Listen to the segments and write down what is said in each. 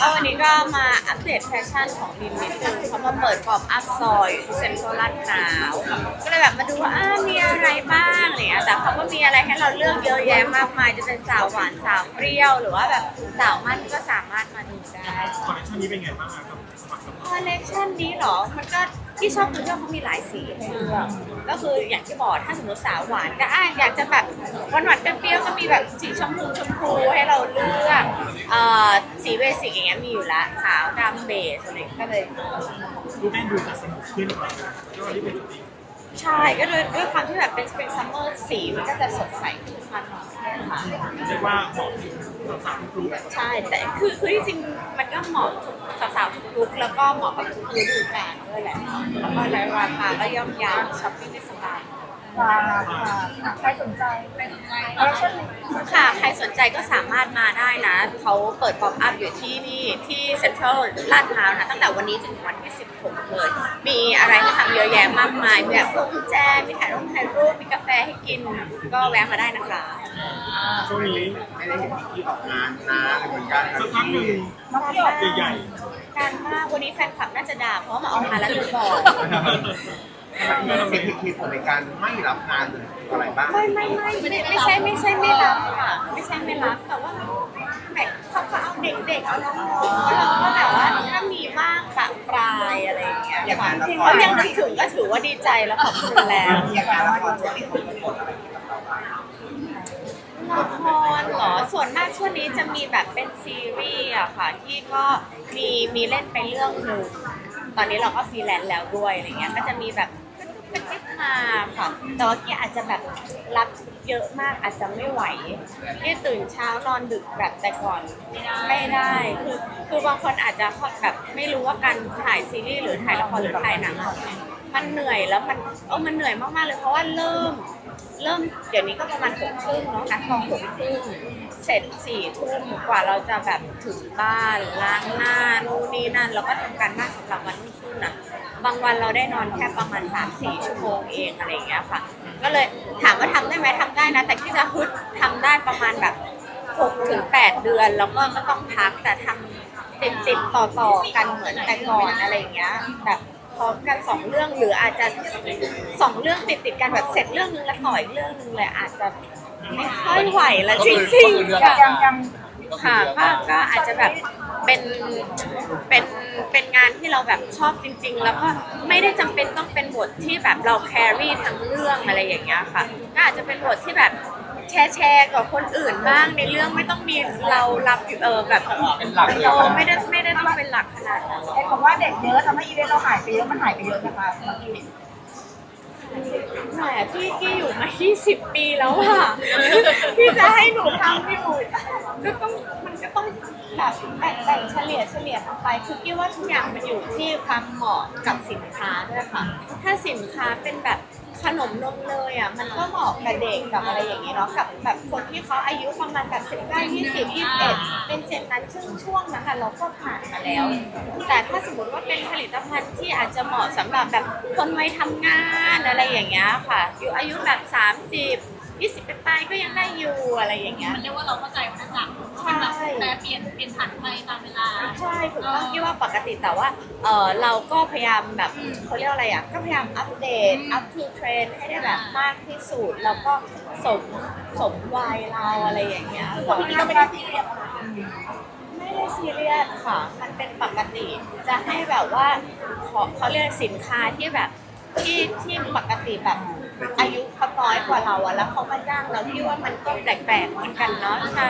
ก็วันนี้ก็มาอัปเดตแฟชั่นของดินนิดนึงเขามาเปิดปอบอัพซอยเซ็นทรัลลาดพร้าวก็เลยแบบมาดูว่าอ้ามีอะไรบ้างอะไรเนี่ยแต่เขาก็มีอะไรให้เราเลือกเยอะแยะมากมายจะเป็นสาวหวานสาวเปรี้ยว หรือว่าแบบสาวมั่นก็สามารถมาดูได้คอลเลคชันนี้เป็นไงบ้างครับกับสมัครสมาคอลเลคชันนี้เหรอมันก็ ที่ชอบคือชอบเขามีหลายสีให้เลือกก็คืออย่างที่บอกถ้าสมมติสาวหวานก็อะอยากจะแบบหวานหวานๆเปรี้ยวๆก็มีแบบสีชมพูชมพูให้เราเลือกเอ่อสีเบสิกอย่างเงี้ยมีอยู่ละขาวดำเบสอะไรก็เลยดูแม่ดูจะสนุกขึ้นกว่าที่เป็นจริง ใช่ก็ด้วยด้วยความที่แบบเป็นสปริงซัมเมอร์สีมันก็จะสดใสขึ้นมาหน่อยค่ะเรียกว่าเหมาะกับสาวๆทุกรุ่นใช่แต่คือคือที่จริงมันก็เหมาะกับสาวๆทุกลุกแล้วก็เหมาะกับทุกฤดูกาลด้วยแหละแล้วก็ในราคาก็ย่อมเยาวช้อปปิ้งได้สบาย ค่ะค่ะใครสนใจใครสนใจคอลเลคชันนี้ค่ะใครสนใจก็สามารถมาได้นะ เขาเปิดป๊อปอัพอยู่ที่นี่ที่เซ็นทรัลลาดพร้าวนะตั้งแต่วันนี้จนถึงวันที่ 16เลย มีอะไรให้ทำเยอะแยะมากมายมีแบบพวงกุญแจมีถ่ายรูปถ่ายรูปมีกาแฟให้กิน ก็แวะมาได้นะคะช่วงนี้ไม่ได้เห็นที่ออกงานนานเหมือนกันสักพักหนึ่งน้องเดี่ยวใหญ่การมากวันนี้แฟนคลับน่าจะด่าเพราะว่ามาออกงานแล้วลืมบอก เทคนิคที่ผลในการไม่รับงานหรืออะไรบ้าง ไม่ไม่ไม่ไม่ไม่ใช่ไม่ใช่ไม่รับค่ะ ไม่ใช่ไม่รับแต่ว่าแบบเขาก็เอาเด็กๆเอาน้องๆแล้วก็แบบว่าถ้ามีบ้างปะปลายอะไรอย่างเงี้ยอย่างนั้นแล้วก็เขายังนึกถึงก็ถือว่าดีใจแล้วขอบคุณแล้วอย่างการละครช่วงนี้ผมกดอะไรเกี่ยวกับเราบ้างละครเหรอ ส่วนมากช่วงนี้จะมีแบบเป็นซีรีส์อะค่ะ ที่ก็มีมีเล่นไปเรื่องหนึ่งตอนนี้เราก็ฟรีแลนซ์แล้วด้วยอะไรเงี้ย ก็จะมีแบบ มาค่ะ แต่ว่าที่อาจจะแบบรับเยอะมากอาจจะไม่ไหวที่ตื่นเช้านอนดึกแบบแต่ก่อนไม่ได้ คือคือบางคนอาจจะแบบไม่รู้ว่าการถ่ายซีรีส์หรือถ่ายละครหรือถ่ายหนังอะมันเหนื่อยแล้วมันเออมันเหนื่อยมากๆเลยเพราะว่าเริ่ม เริ่มเดี๋ยวนี้ก็ประมาณหกครึ่งเนาะนัดกองหกครึ่งเสร็จสี่ทุ่มกว่าเราจะแบบถึงบ้านล้างหน้านู่นนี่นั่น แล้วก็ทำการบ้านสำหรับวันรุ่งขึ้นอะ บางวันเราได้นอนแค่ประมาณสามสี่ชั่วโมงเองอะไรอย่างเงี้ยค่ะ ก็เลยถามว่าทำได้ไหมทำได้นะ แต่ที่จะฮึดทำได้ประมาณแบบหกถึงแปดเดือน แล้วก็ก็ต้องพักแต่ทำติดติดต่อต่อๆกันเหมือนแต่ก่อนอะไรอย่างเงี้ยแบบพร้อมกันสองเรื่องหรืออาจจะสองเรื่องติดติดๆกันแบบเสร็จเรื่องนึงแล้วต่ออีกเรื่องนึงเลยอาจจะไม่ค่อยไหวแล้วจริงๆค่ะยังยังค่ะก็ก็อาจจะแบบ เป็นเป็นเป็นงานที่เราแบบชอบจริง ๆ แล้วก็ไม่ได้จำเป็นต้องเป็นบทที่แบบเราแครี่ทั้งเรื่องอะไรอย่างเงี้ยค่ะก็อาจจะเป็นบทที่แบบแชร์แชร์กับคนอื่นบ้างในเรื่องไม่ต้องมีเรารับอยู่เออแบบเป็นหลักเออไม่ได้ไม่ได้ต้องเป็นหลักขนาดนั้นเห็นบอกว่าเด็กเยอะทำให้อีเวนต์เราหายไปเยอะมันหายไปเยอะนะคะเมื่อกี้แหมพี่กี้อยู่มา 20 ปีแล้วอะ พี่จะให้หนูทำอยู่ก็ต้องมันก็ ต้องแบบแบ่งเฉลี่ยเฉลี่ยกันไปคือกี้ว่าทุกอย่างมันอยู่ที่ความเหมาะกับสินค้าด้วยค่ะ ถ้าสินค้าเป็นแบบขนมนมเลยอะมันก็เหมาะกับเด็กกับอะไรอย่างเงี้ยเนาะกับแบบคนที่เขาอายุประมาณแบบ19 20 21เป็นเจนนั้นช่วงช่วงนั้นอะเราก็ผ่านมาแล้ว แต่ถ้าสมมติว่าเป็นผลิตภัณฑ์ที่อาจจะเหมาะสำหรับแบบคนวัยทำงานอะไรอย่างเงี้ยค่ะ อยู่อายุแบบ 30 20เป็นปลายๆก็ยังได้อยู่อะไรอย่างเงี้ย มันเรียกว่าเราเข้าใจวัฏจักรใช่ มันแบบแปรเปลี่ยนเปลี่ยนผันไปตามเวลา ใช่ถูกต้องที่ว่าปกติแต่ว่าเออเราก็พยายามแบบเขาเรียกอะไรอะก็พยายามอัปเดตอัปทูเทรนให้ได้แบบมากที่สุดแล้วก็สมสมวัยเราอะไรอย่างเงี้ยคนที่ก็ไม่ได้ซีเรียสไม่ได้ซีเรียสค่ะ มันเป็นปกติ จะให้แบบว่าขอเขาเรียกสินค้าที่แบบที่ที่ปกติแบบ อายุเขาน้อยกว่าเราอะแล้วเขามาจ้างเราที่ว่ามันก็แปลกๆเหมือนกันเนาะใช่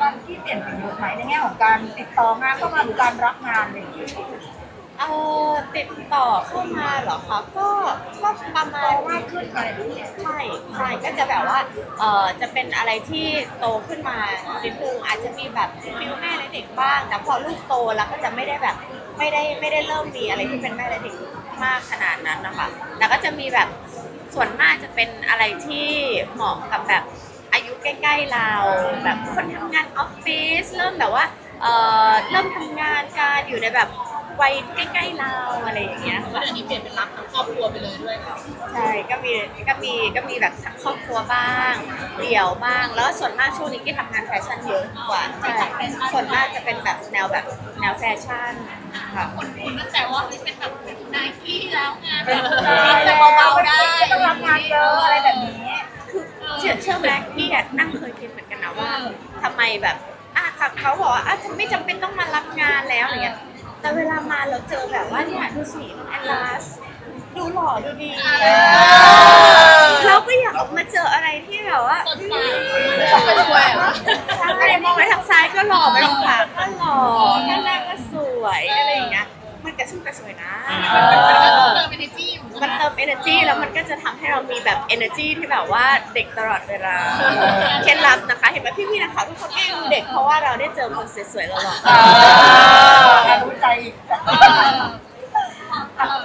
การที่เปลี่ยนไปเยอะไหมในแง่ของการติดต่องานเข้ามาหรือการรับงานอะไรอย่างเงี้ยเออติดต่อเข้ามาเหรอคะก็ก็ประมาณมากขึ้นอะไรอย่างเงี้ยใช่ใช่ก็จะแบบว่าเออจะเป็นอะไรที่โตขึ้นมานิดนึงอาจจะมีแบบฟิลแม่และเด็กบ้าง แต่พอลูกโตแล้วก็จะไม่ได้แบบไม่ได้ไม่ได้เริ่มมีอะไรที่เป็นแม่และเด็กมากขนาดนั้นนะคะแต่ก็จะมีแบบ ส่วนมากจะเป็นอะไรที่เหมาะกับแบบอายุใกล้ๆเรา แบบคนทำงานออฟฟิศเริ่มแบบว่าเออเริ่มทำงานการอยู่ในแบบวัยใกล้ๆเราอะไรอย่างเงี้ยแล้วเดี๋ยวนี้เปลี่ยนเป็นรับทั้งครอบครัวไปเลยด้วยค่ะใช่ก็มีก็มีก็มีแบบทั้งครอบครัวบ้าง เดี่ยวบ้าง แล้วส่วนมากช่วงนี้ที่ทำงานแฟชั่นเยอะกว่าใช่ส่วนมากจะเป็นแบบแนวแบบแนวแฟชั่น ค่ะคนคุณก็แต่ว่าเฮ้ยเป็นแบบนายกี้แล้วไงเป็นแบบนายแต่แล้วเบาๆได้ไม่ต้องรับงานเยอะอะไรแบบนี้เชื่อเชื่อไหมพี่อะนั่งเคยคิดเหมือนกันนะว่าทำไมแบบอะค่ะเขาบอกว่าอะไม่จำเป็นต้องมารับงานแล้วอะไรเงี้ยแต่เวลามาเราเจอแบบว่าเนี่ยดูสิน้องแอนลาสดูหล่อดูดีเราก็อยากออกมาเจออะไรที่แบบว่า สดใสก็ช่วยอะใช่มองไปทางซ้ายก็หล่อไปทางขวาก็หล่อข้างหน้าก็สวยอะไรอย่างเงี้ย มัน กระชุ่มกระชวยนะ เติมเอเนจีอยู่มันเติม energy แล้วมันก็จะทำให้เรามีแบบ energy ที่แบบว่าเด็กตลอดเวลา เคล็ดลับนะคะ เห็นไหมพี่ๆนะคะทุกคนก็ยังดูเด็กเพราะว่าเราได้เจอคนสวยๆหล่ออ่ารู้ใจอะ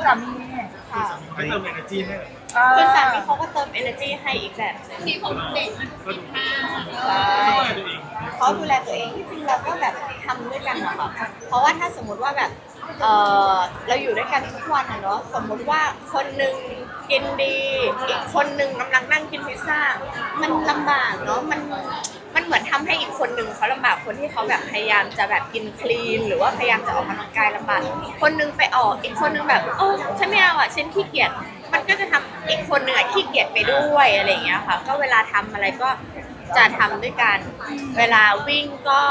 สามีๆค่ะไม่เติม energy ให้เลยอ่คุณสามีเขาก็เติม energy ให้อีกแบบหนึงที่เขาเด็กมันสิบห้าใช่เขาดูแลตัวเอง เขาดูแลตัวเองที่จริงเราก็แบบทำด้วยกันอะค่ะเพราะว่าถ้าสมมุติว่าแบบ เออเราอยู่ด้วยกันทุกวันอะเนาะสมมุติว่าคนหนึ่งกินดี อีกคนหนึ่งกำลังนั่งกินพิซซ่า มันลำบากเนาะมันมันเหมือนทำให้อีกคนหนึ่งเขาลำบากคนที่เขาแบบพยายามจะแบบกินคลีน หรือว่าพยายามจะออกกำลังกายลำบากคนหนึงไปออกอีกคนหนึงแบบโอ้ฉันไม่เอาอะฉันขี้เกียจมันก็จะทำอีกคนหนึ่งขี้เกียจไปด้วยอะไรอย่างเงี้ยค่ะ ก็เวลาทำอะไรก็ จะทำด้วยกัน เวลาวิ่งก็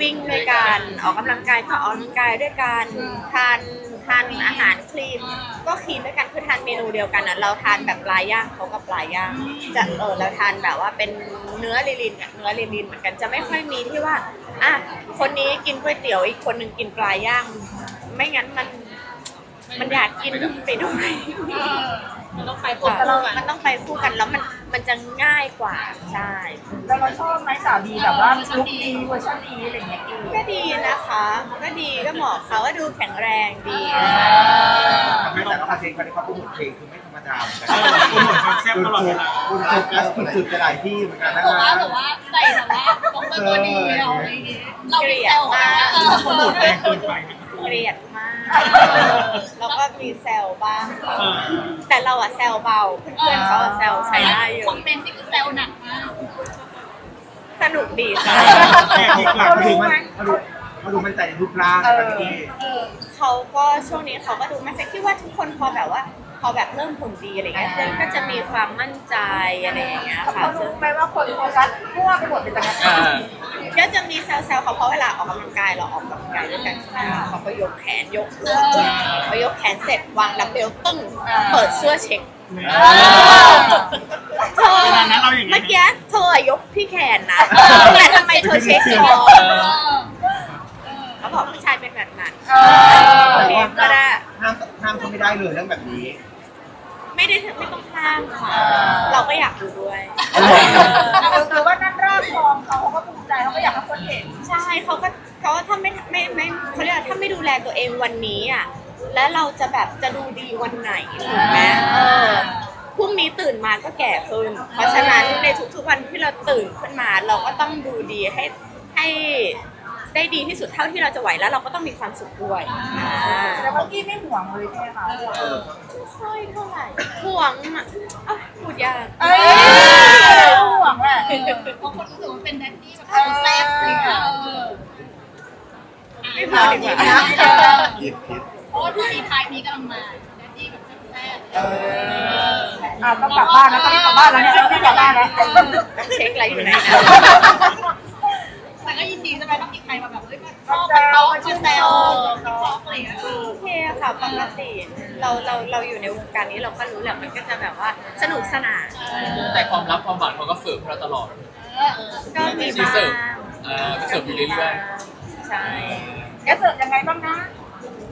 วิ่งด้วยกันออกกำลังกายก็ออกกำลังกายด้วยกันทานทานอาหารคลีนก็คลีนด้วยกันคือทานเมนูเดียวกันอะเราทานแบบปลาย่างเขาก็ปลาย่างจะเออเราทานแบบว่าเป็นเนื้อลิลินกับเนื้อลิลินเหมือนกันจะไม่ค่อยมีที่ว่าอะคนนี้กินก๋วยเตี๋ยวอีกคนหนึ่งกินปลาย่าง ไม่งั้นมันมันอยากกินไปด้วย มันต้องไปพบค่ะกันมันต้องไปคู่กันแล้วมัน มันจะง่ายกว่าใช่แล้วเราชอบไหมสามีแบบว่าลุคดีเวอร์ชันดีอะไรอย่างเงี้ยก็ดีนะคะ ก็ดีก็เหมาะเขาก็ดูแข็งแรงดีทำให้แต่ละคอนเสิร์ตเขาโปรโมทเพลงคือไม่ธรรมดาเหมือนกันโปรโมทความแซ่บตลอดเวลาคุณโฟกัสคุณจุดไปหลายที่เหมือนกันนะบอกคว่ารับแบบว่าใส่แบบว่าบอกเบอร์ตัวดีเราอะไรอย่างเงี้ยเราไม่แซวนะโปรโมทแรงเกินไป นะเกลียดมากแล้วก็มีแซวบ้างเออแต่เราอะแซวเบาเพื่อนๆเขาอะแซวใช้ได้อยู่คอมเมนต์ที่คือแซวหนักมากสนุกดีค่ะแอบอีกหลังเขาหดูนึ่งมันเขาดูเขาดูมั่นใจในรูปร่างแบบนี้เขาก็ช่วงนี้เขาก็ดูมั่นใจคิดว่าทุกคนพอแบบว่า พอแบบเริ่มหุ่นดีอะไรเงี้ยเพื่อนก็จะมีความมั่นใจอะไรอย่างเงี้ยค่ะเขาซึ่รู้งไหมว่าคนโฟกัสมั่วไปหมดเป็นจังไงก็จะมีแซวๆเขาเพราะเวลาออกกำลังกายเราออกกำลังกายด้วยกันใช่ไหมคะเขาก็ยกแขนยกตัวพอยกแขนเสร็จวางดัมเบลตึ้งเปิดเสื้อเช็ค เธอขนาดนั้นเราอย่างนี้ เมื่อกี้เธอยกที่แขนนะ แต่ทำไมเธอเช็คคอเขาบอกผู้ชายเป็นแบบนั้นเออโอเคก็ได้ ห้ามห้ามเขาไม่ได้เลยเรื่องแบบนี้ ไม่ได้ถึงไม่ต้องห้ามค่ะเราก็อยากดูด้วยหรือว่านั่นรากทองเขาเขาก็ภูมิใจเขาก็อยากให้คนเห็นใช่เขาก็เขาก็ถ้าไม่ไม่ไม่เขาเรียกว่าถ้าไม่ดูแลตัวเองวันนี้อะแล้วเราจะแบบจะดูดีวันไหนถูกไหมเออพรุ่งนี้ตื่นมาก็แก่ขึ้น เพราะฉะนั้นในทุกๆวันที่เราตื่นขึ้นมา เราก็ต้องดูดีให้ให้ ได้ดีที่สุดเท่าที่เราจะไหวแล้วเราก็ต้องมีความสุขด้วยอ่าแต่ว่ากี้ไม่ห่วงเลยใช่ไหมคะไม่ค่อยเท่าไหร่ห่วงอะอะพูดยากเอ้ยห่วงแหละบางคนรู้สึกว่าเป็นแดดดี้แบบสุดแซ่บอะไรอย่างเงี้ยเออไม่พูดดีกว่ายิบพิษเพราะว่าทุกทีท้ายนี้กำลังมาแดดดี้แบบแซ่บอะต้องกลับบ้านนะต้องรีบกลับบ้านแล้วเนี่ยต้องรีบกลับบ้านแล้วต้องเช็คอะไรอยู่ไหนนะแต่ก็ยินดีใช่ไหมต้องมีใครมาแบบเฮ้ยมาชอบมาโต๊ะมาแซวมาชอบอะไรอย่างเงี้ยโอเคค่ะปกติเราเราเราอยู่ในวงการนี้เราก็รู้แหละมันก็จะแบบว่าสนุกสนานแต่ความลับความหวานเขาก็ฝึกเราตลอด ก็มีบ้างเออก็เสิร์ฟอยู่เรื่อย ใช่แกเสิร์ฟยังไงบ้างนะ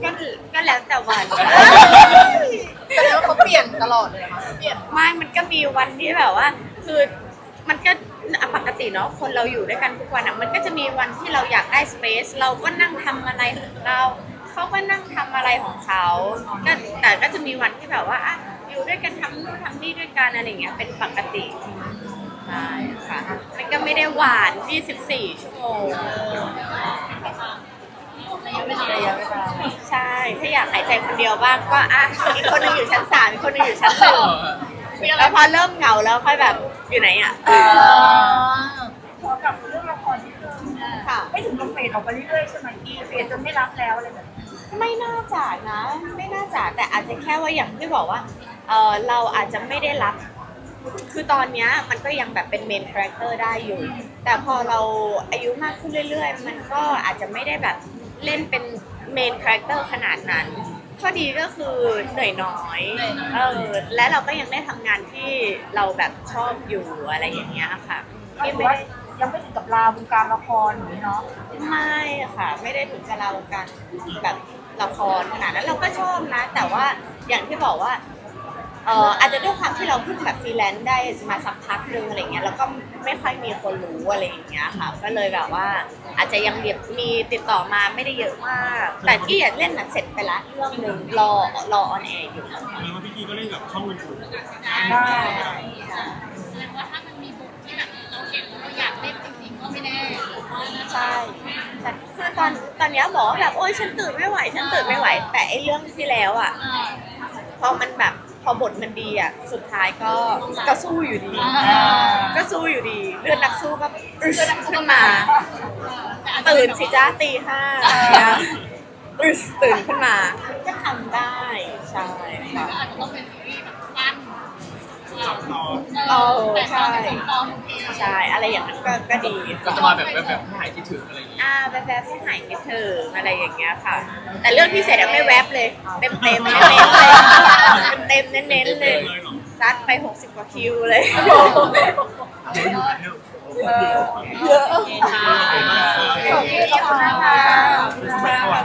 ก็คือก็แล้วแต่วัน แสดงว่าเขาเปลี่ยนตลอดเลยค่ะเปลี่ยน ไม่มันก็มีวันที่แบบว่า คือ มันก็ปกติเนาะคนเราอยู่ด้วยกันทุกวันอะมันก็จะมีวันที่เราอยากได้สเปซเราก็นั่งทำอะไรของเราเขาก็นั่งทำอะไรของเขาก็แต่ก็จะมีวันที่แบบว่าอะอยู่ด้วยกันทำนู่นทำนี่ด้วยกันอะไรอย่างเงี้ยเป็นปกติใช่ค่ะมันก็ไม่ได้หวาน 24 ชั่วโมงระยะเวลาระยะเวลาใช่ ถ้าอยากหายใจคนเดียวบ้างก็อะอีกคนหนึงอยู่ชั้นสามอีกคนหนึงอยู่ชั้นหนึ่งแล้วพอเริ่มเหงาแล้วค่อยแบบ อยู่ไหนอะเออพอกลับมาเรื่องละครที่เดิมค่ะ ไม่ถึงกับเฟดออกไปเรื่อยๆใช่ไหมพี่เฟดจนไม่รับแล้วอะไรแบบนี้ไม่น่าจะนะ ไม่น่าจะแต่อาจจะแค่ว่าอย่างที่บอกว่าเออเราอาจจะไม่ได้รับ คือตอนเนี้ยมันก็ยังแบบเป็นเมนคาแรคเตอร์ได้อยู่ แต่พอเราอายุมากขึ้นเรื่อยๆ มันก็อาจจะไม่ได้แบบเล่นเป็นเมนคาแรคเตอร์ขนาดนั้น ข้อดีก็คือเหนื่อยน้อยเออและเราก็ยังได้ทำงานที่เราแบบชอบอยู่อะไรอย่างเงี้ยค่ะก็ที่ถือไม่ว่าได้ ยังไม่ถึงกับลาวงการละครอย่างนี้เนาะไม่ค่ะไม่ได้ถึงกับเราการแบบละครขนาดนั้นเราก็ชอบนะ แต่ว่าอย่างที่บอกว่า เอ่ออาจจะด้วยความที่เราเพิ่งแบบฟรีแลนซ์ได้มาสักพักนึงอะไรเงี้ยแล้วก็ไม่ค่อยมีคนรู้อะไรอย่างเงี้ยค่ะ ก็เลยแบบว่า อาจจะยังมีติดต่อมาไม่ได้เยอะมาก แต่ที่อยากเล่นน่ะเสร็จไปละเรื่องหนึ่งรอรอออนแอร์อยู่หรือว่าพี่กีก็เล่นกับช่องอื่นได้แสดงว่าถ้ามันมีบทที่แบบเราเห็นแล้วเราอยากเล่นจริงๆก็ไม่แน่ใช่แต่คือตอนตอนเนี้ยบอกว่าแบบโอ๊ยฉันตื่นไม่ไหว ฉันตื่นไม่ไหว แต่ไอ้เรื่องที่แล้วอะอ่าพอมันแบบ พอบทมันดีอะสุดท้ายก็ก็สู้อยู่ดีอ่าก็สู้อยู่ดี เลือดนักสู้ก็อึดขึ้นมาแต่อาจจะตื่นสิจ้าตีห้าอึดตื่นขึ้นมาก็ทำได้ ใช่ค่ะก็อาจจะต้องเป็นซีรีส์แบบสั้นๆสองตอน เออแต่ใช่ตอนเป็นตอนโอเคใช่อะไรอย่างนั้นก็ก็ดีก็จะมาแบบแบบแบบให้คิดถึงอะไรอย่างงี้อ่าแวบๆให้หายคิดถึงอะไรอย่างเงี้ยค่ะ แต่เรื่องพิเศษอะไม่แวบเลย เต็มเต็มๆเน้นๆเลยเต็มๆเน้นๆเลยเลยเหรอซัดไป 60 กว่าคิวเลยเดี๋ยวอยู่เดี๋ยวเออเยอะขอบคุณค่ะไปก่อน